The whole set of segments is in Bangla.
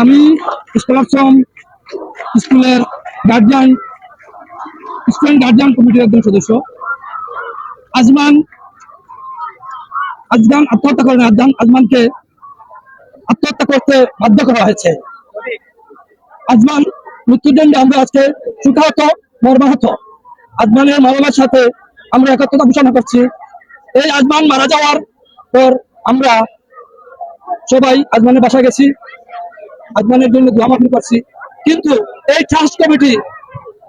আমি স্কলারশ্রম স্কুলের গার্জিয়ান স্টুডেন্ট গার্জিয়ান কমিটির একজন সদস্য। আজমান আজমান আত্মহত্যা করেন। আজমান, আজমানকে আত্মহত্যা করতে বাধ্য করা হয়েছে। আজমান মৃত্যুদণ্ডে আমরা আজকে সুখাহত, মর্মাহত। আজমানের মা বাবার সাথে আমরা একত্রতা ঘোষণা করছি। এই আজমান মারা যাওয়ার পর আমরা সবাই আজমানের বাসায় গেছি। আজমানের জন্য দোয়া করছি। কিন্তু এই ট্রাস্ট কমিটি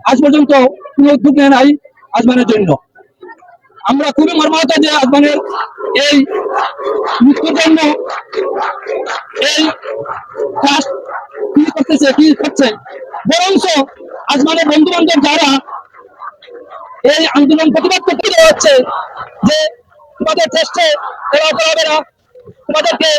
আজ পর্যন্ত কোনো উদ্যোগ নেয় নাই আজমানের জন্য। আমরা খুবই মর্মাহত যে আজমানের এই মৃত্যুর জন্য এই ট্রাস্ট কি করতেছে কি করছে। বরঞ্চ আজমানের বন্ধু বান্ধব যারা এই আন্দোলন প্রতিবাদ করতে দেওয়া হচ্ছে যে তোমাদের দেওয়া করা না তোমাদেরকে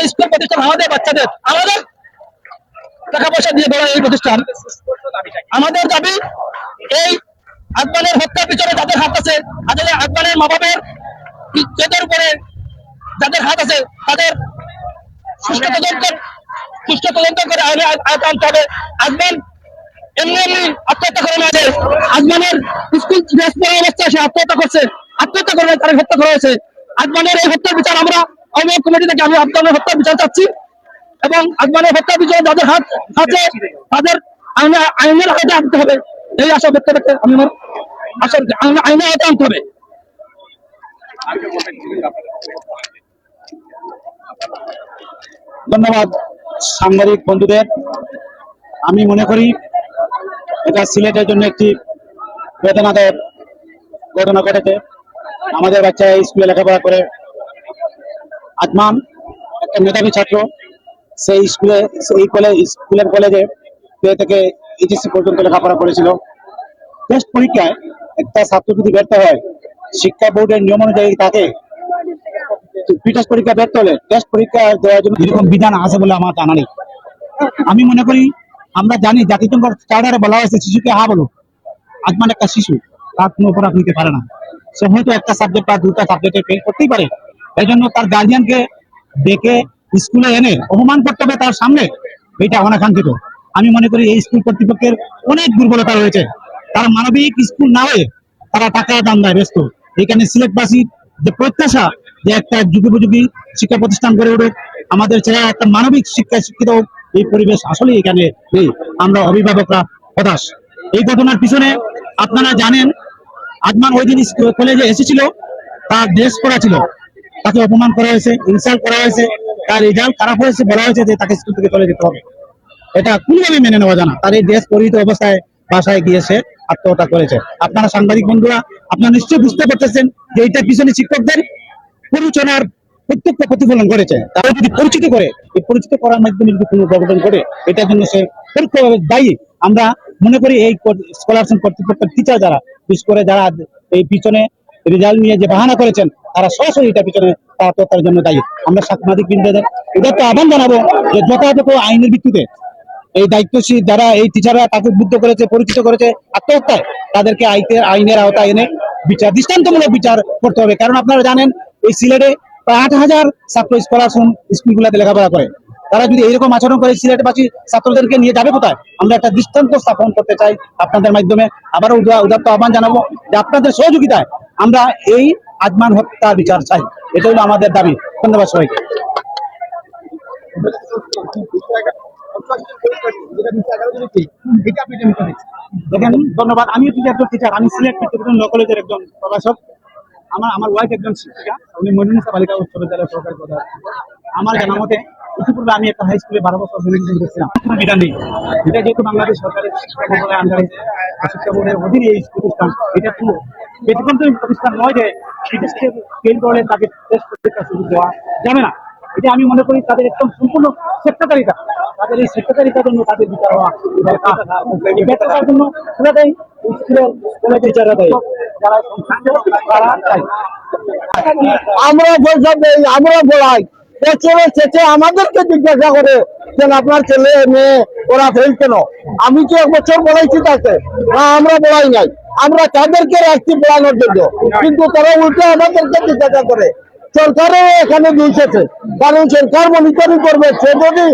এই স্কুল প্রতিষ্ঠান আমাদের বাচ্চাদের, আমাদের টাকা পয়সা দিয়ে এই প্রতিষ্ঠান। আমাদের দাবি এই আফগানের হত্যার পিছনে যাদের হাত আছে আসলে আফগানের মা বাবার উপরে যাদের হাত আছে তাদের সুষ্ঠু তদন্ত সুষ্ঠু তদন্ত করে আয়তা আনতে হবে। আজমান এমনি এমনি আত্মহত্যা করে আজমানের স্কুল ড্রেস পরা অবস্থায় সে আত্মহত্যা করছে। আত্মহত্যা করে তার হত্যা করা হয়েছে। আজমানের এই হত্যার বিচার আমরা অভিযোগ কমিটি থেকে আমি আফগানের হত্যার বিচার চাচ্ছি। এবং আজমানের হত্যা বিচার যাদের হাত আছে তাদের আইনে আইনের হাতে আনতে হবে। এই আশা ব্যক্ত করতে আমি আমার আশা আইনে আইনের হাতে আনতে হবে। ধন্যবাদ, সাংবাদিক বন্ধুদের। আমি মনে করি এটা সিলেটের জন্য একটি বেদনাদায়ক ঘটনা ঘটেছে। আমাদের বাচ্চা স্কুলে লেখাপড়া করে আজমান, একটা মেধাবী ছাত্র। সেই স্কুলে, সেই কলেজ স্কুলের কলেজে কে থেকে এইচএসসি পর্যন্ত লেখাপড়া করেছিল। টেস্ট পরীক্ষায় একটা ছাত্র যদি ব্যর্থ হয়, শিক্ষা বোর্ডের নিয়ম অনুযায়ী তাকে পরীক্ষা ব্যর্থ হলে টেস্ট পরীক্ষা দেওয়ার জন্য এরকম বিধান আছে বলে আমার জানা নেই। আমি মনে করি, আমরা জানি চার্টারে বলা হয়েছে, শিশুকে হা বলো আজমান একটা শিশু, তার কোনো অপরাধ নিতে পারে না। সে হয়তো একটা সাবজেক্ট বা দুটা সাবজেক্টে ফেল করতেই পারে। এই জন্য তার গার্জিয়ানকে ডেকে স্কুলে এনে অপমান করতে হবে তার সামনে, এটা অনাকাঙ্ক্ষিত আমি মনে করি এই স্কুল কর্তৃপক্ষের অনেক দুর্বলতা রয়েছে। তারা মানবিক স্কুল না হয়ে তারা টাকা দাম দেয়, ব্যস্ত। এখানে সিলেটবাসী যে প্রত্যাশা যে একটা যুগোপযোগী শিক্ষা প্রতিষ্ঠান গড়ে উঠুক। আমাদের ছেলেরা একটা মানবিক শিক্ষায় শিক্ষিত এই পরিবেশ আসলে এখানে নেই। আমরা অভিভাবকরা হতাশ। এই ঘটনার পিছনে আপনারা জানেন আজমান ওই দিন কলেজে এসেছিল, তার ড্রেস করা ছিল। তাকে অপমান করা হয়েছে ইনসাল্ট করা হয়েছে, তার রেজাল্ট খারাপ হয়েছে বলা হয়েছে যে তাকে স্কুল থেকে চলে যেতে হবে। এটা কোনোভাবে মেনে নেওয়া জানা তার এই ড্রেস পরিহিত অবস্থায় বাসায় গিয়ে সে আত্মহত্যা করেছে। আপনারা সাংবাদিক বন্ধুরা, আপনারা নিশ্চয়ই বুঝতে পারতেছেন যে এইটা পিছনে শিক্ষকদের পরিচনার প্রত্যক্ষ প্রতিফলন করেছে তারা যদি পরিচিত করে, এই পরিচিত করার মাধ্যমে যদি কোনো অঘটন ঘটে, এটার জন্য সে পরোক্ষভাবে দায়ী। আমরা মনে করি এই স্কলারশিপ কর্তৃপক্ষের টিচার যারা, বিশেষ করে যারা এই পিছনে রেজাল্ট নিয়ে যে বাহানা করেছেন, তারা সরাসরি এটা পিছনে তার আত্মহত্যার জন্য দায়ী। আমরা সাংবাদিক বৃন্দদের এটা তো আহ্বান জানাব যে যথাযথ আইনের ভিত্তিতে এই দায়িত্বশীল যারা, এই টিচাররা তাকে উদ্বুদ্ধ করেছে, পরিচিত করেছে, আত্মহত্যায় তাদেরকে আইনের আইনের আওতায় এনে বিচার দৃষ্টান্তমূলক বিচার করতে হবে। কারণ আপনারা জানেন এই সিলেটে প্রায় আট হাজার ছাত্র স্কলারশিপ স্কুলগুলোতে লেখাপড়া করে। তারা যদি এইরকম আচরণ করে সিলেটবাসী ছাত্রদেরকে নিয়ে যাবে কোথায়? আমরা একটা দৃষ্টান্ত স্থাপন করতে চাই আপনাদের মাধ্যমে। আবারও উদা- উদাত্ত আহ্বান জানাব যে আপনাদের সহযোগিতায় আমরা এই আজমান হত্যা বিচার চাই। এটা হলো আমাদের দাবি। ধন্যবাদ সবাইকে। দেখেন, ধন্যবাদ। আমি একজন টিচার আমি সিলেট কলেজের একজন প্রভাষক। আমার আমার ওয়াইফ একজন শিক্ষিকা উনি মদিনা বালিকা উচ্চ বিদ্যালয় সরকারি প্রধান। আমার জানা মতে ইতিপূর্বে আমি একটা হাই স্কুলে বারো বছর বিনোদন করেছিলাম। কোনো বিধান নেই। এটা যেহেতু বাংলাদেশ সরকারের শিক্ষা বোর্ডের আন্ডারে শিক্ষা বোর্ডের অধীনে এই প্রতিষ্ঠান এটা কোনো ব্যতিক্রম প্রতিষ্ঠান নয় যে বিদেশকে ফেল করলে তাকে টেস্ট পরীক্ষা সুযোগ দেওয়া যাবে না। এটা আমি মনে করি তাদের একদম সম্পূর্ণ স্বেচ্ছাচারিতা। তাদের এই স্বেচ্ছাচারিতার জন্য তাদের বিচার হওয়া দরকার। এই ব্যর্থতার জন্য সেটা আমরা বলতে আমরা বলাই বছরের শেষে আমাদেরকে জিজ্ঞাসা করে যে আপনার ছেলে, মেয়ে, ওরা ফেল কেন? আমি তো এক বছর বলাইছি তাকে? না, আমরা বলাই নাই। আমরা তাদেরকে রাখছি পড়ানোর জন্য। কিন্তু তারা উল্টে আমাদেরকে জিজ্ঞাসা করে। সরকারও এখানে দিয়েছে কারণ সরকার মনিটরিং করবে। সে যদি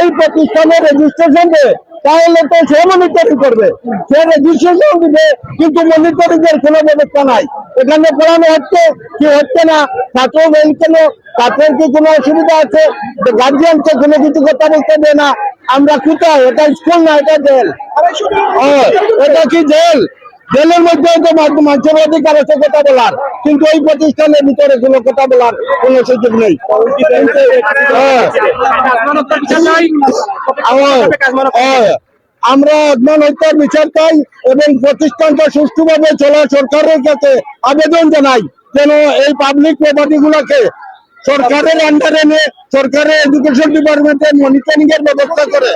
এই প্রতিষ্ঠানের রেজিস্ট্রেশন দেয় তাহলে তো সে মনিটরিং করবে। সে রেজিস্ট্রেশন দিবে কিন্তু মনিটরিং এর কোনো ব্যবস্থা নাই। এখানে পড়ানো হচ্ছে কি হচ্ছে না ছাত্র মেল কেন ছাত্রের কি কোনো অসুবিধা আছে? গার্জিয়ানকে কোনো কিছু কথা বলতে দেয় না। আমরা কোথায়? এটা স্কুল না এটা জেল ও, এটা কি জেল জেলের মধ্যে তো মানুষের অধিকার আছে কথা বলার, কিন্তু এই প্রতিষ্ঠানের ভিতরে কোনো কথা বলার কোনো সুযোগ নেই হ্যাঁ। আমার- হ্যাঁ। আমরা অজ্ঞান হত্যার বিচার চাই এবং প্রতিষ্ঠানটা সুষ্ঠুভাবে চলা সরকারের কাছে আবেদন জানাই যেন এই পাবলিক প্রপার্টি গুলোকে সরকারের আন্ডারে নিয়ে সরকারের এডুকেশন ডিপার্টমেন্টের মনিটরিং এর ব্যবস্থা করে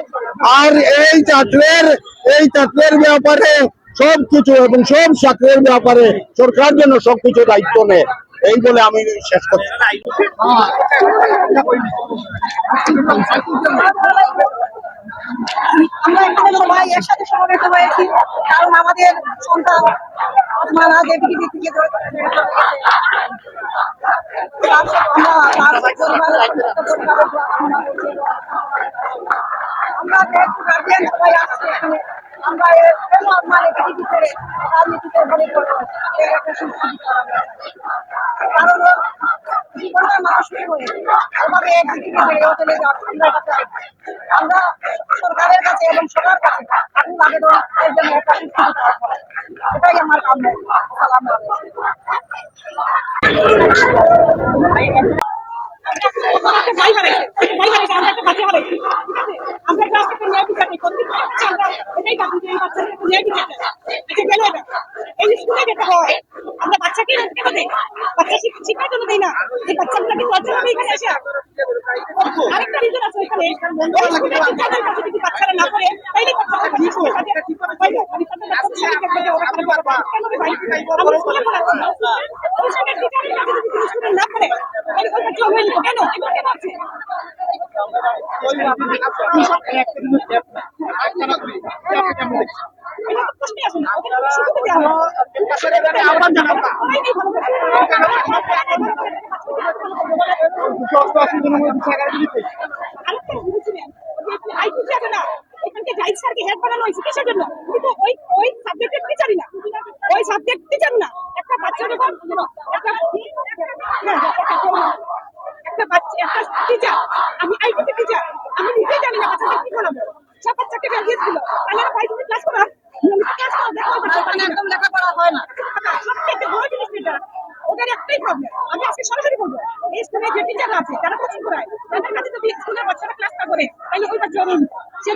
আর এই ছাত্রের এই ছাত্রের ব্যাপারে সব কিছু এবং সব ছাত্রের ব্যাপারে সরকার যেন সবকিছু দায়িত্ব নেয়। এই বলে আমি শেষ করছি। আমরা এখানে সবাই একসাথে হয়েছি, কারণ আমাদের সন্তান থেকে আমরা সবাই আসছি এখানে আমরা এর কেন মানে বিধি করে রাজনীতিতে বলে করব এর একটা সুস্থিতি করা দরকার। কারণ জীবনটা মানুষ হয়ে এভাবে পৃথিবী বেড়েও চলে যাওয়া আমরা সরকারের কাছে এবং সবার কাছে আকুল আবেদন এর জন্য একটা হয়। এটাই আমার কাম্য সালাম আমরা বাচ্চা বাচ্চাকে কেন দেই বাচ্চা শিক্ষার জন্য দেই না বাচ্চাগুলোকে চর্চা করে এখানে আসে আরেকটা রিজন আছে এখানে ওই স্কুলে টিচারদের কাছে যদি বাচ্চারা না জাহিদ স্যারকে হেড বানানো হয়েছে কিসের জন্য। কিন্তু ওই ওই সাবজেক্টের টিচারই না। ওই সাবজেক্ট টিচার না। একটা বাচ্চা যখন একটা একটা বাচ্চা একটা টিচার আমি আইপিসি টিচার আমি নিজেই জানি না বাচ্চাদের কি করাবো। সব বাচ্চাকে বের দিয়েছিল তাহলে ভাই তুমি ক্লাস করা ক্লাস করা দেখো ওখানে একদম লেখাপড়া হয় না। সবথেকে বড় জিনিস এটা ওদের একটাই প্রবলেম আমি আজকে সরাসরি বলব এই স্কুলে যে টিচাররা আছে যারা কোচিং করায় তাদের কাছে যদি স্কুলের বাচ্চারা ক্লাস না করে তাহলে ওই বাচ্চা সে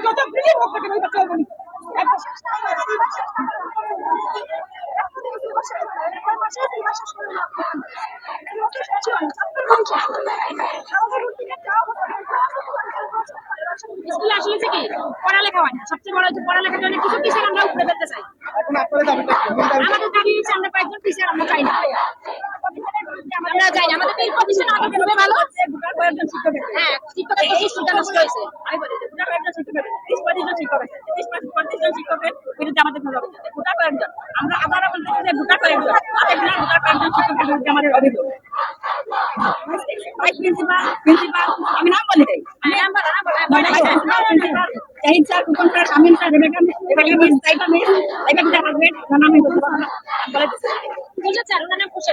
স্কুলে আসলে হচ্ছে কি পড়ালেখা হয় না। সবচেয়ে বড় হচ্ছে পড়ালেখার জন্য কিছু টিচার আমরা উপরে ফেলতে চাই। আমাদের দাবি হচ্ছে আমরা কয়েকজন টিচার আমরা চাই না। আমরা আমাদের এই প্রতিষ্ঠান আমাদের খুবই ভালো। হ্যাঁ শিক্ষকের প্রতিষ্ঠানটা নষ্ট হয়েছে আমাদের আমরা আবার বলতেছি গোটা কয়েকজন গোটা কয়েকজন শিক্ষকের বিরুদ্ধে আমাদের অভিযোগ প্রিন্সিপাল প্রিন্সিপাল আমি নাম বলি আমি নাম বলা নাম বলা vice principal principal Zahid sir Kupon sir Shamim sir Rebeka Rebeka miss Saiba miss Saiba miss নাম আমি বলতে পারব বলে দিচ্ছি স্যার ওনার নাম খুশি।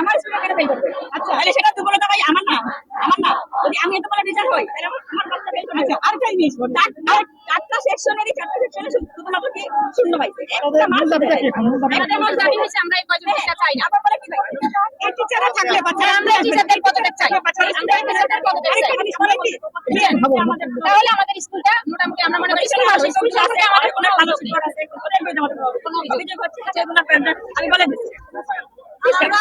আমার স্কুলে কেন ফেল করবে? আচ্ছা তাহলে সেটা দুর্বলতা ভাই আমার না আমার না। যদি আমি এত ভালো টিচার হই তাহলে আমার বাচ্চা ফেল করবে। আর একটা জিনিস চারটা সেকশনেরই চারটা সেকশনে শুধুমাত্র কি? শূন্য পাইছে একটা মার্কস হবে আমাদের মূল দাবি হচ্ছে আমরা এই কয়জন টিচার চাই না। আবার বলে কি ভাই এই টিচাররা থাকলে বাচ্চারা আমরা টিচারদের পদত্যাগ চাই। আমরা টিচারদের পদত্যাগ চাই। তাহলে আমাদের স্কুলটা মোটামুটি আমরা মনে করি ভালো স্কুল আছে আমাদের কোনো ভালো স্কুল আছে কোনো অভিযোগ হচ্ছে আমি বলে দিচ্ছি।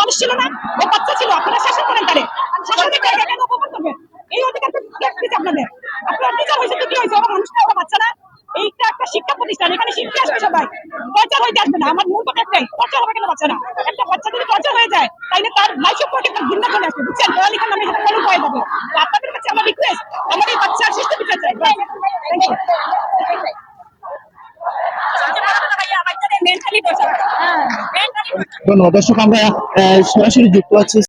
মানুষ ছিল না, ও বাচ্চা ছিল, আপনারা শাসন করেন করবেন? এই অধিকার আপনাদের? আপনারা হয়েছে তো কি হয়েছে? মানুষ না বাচ্চা না? এইটা একটা শিক্ষা প্রতিষ্ঠান, এখানে আসবে সবাই। টর্চার হইতে আসবে না, আমার মূল কথা একটাই, টর্চার হবে কেন বাচ্চারা? একটা বাচ্চা যদি টর্চার হয়ে যায়, তাইলে তার লাইফ সম্পর্কে একটা ভিন্ন চলে আসবে, বুঝছেন? পড়ালেখার নামে সেটা হয়ে যাবে। আপনাদের কাছে আমার রিকোয়েস্ট এই বাচ্চার শিশু বিচার চাই। Thank you. দর্শক আমরা সরাসরি যুক্ত আছি।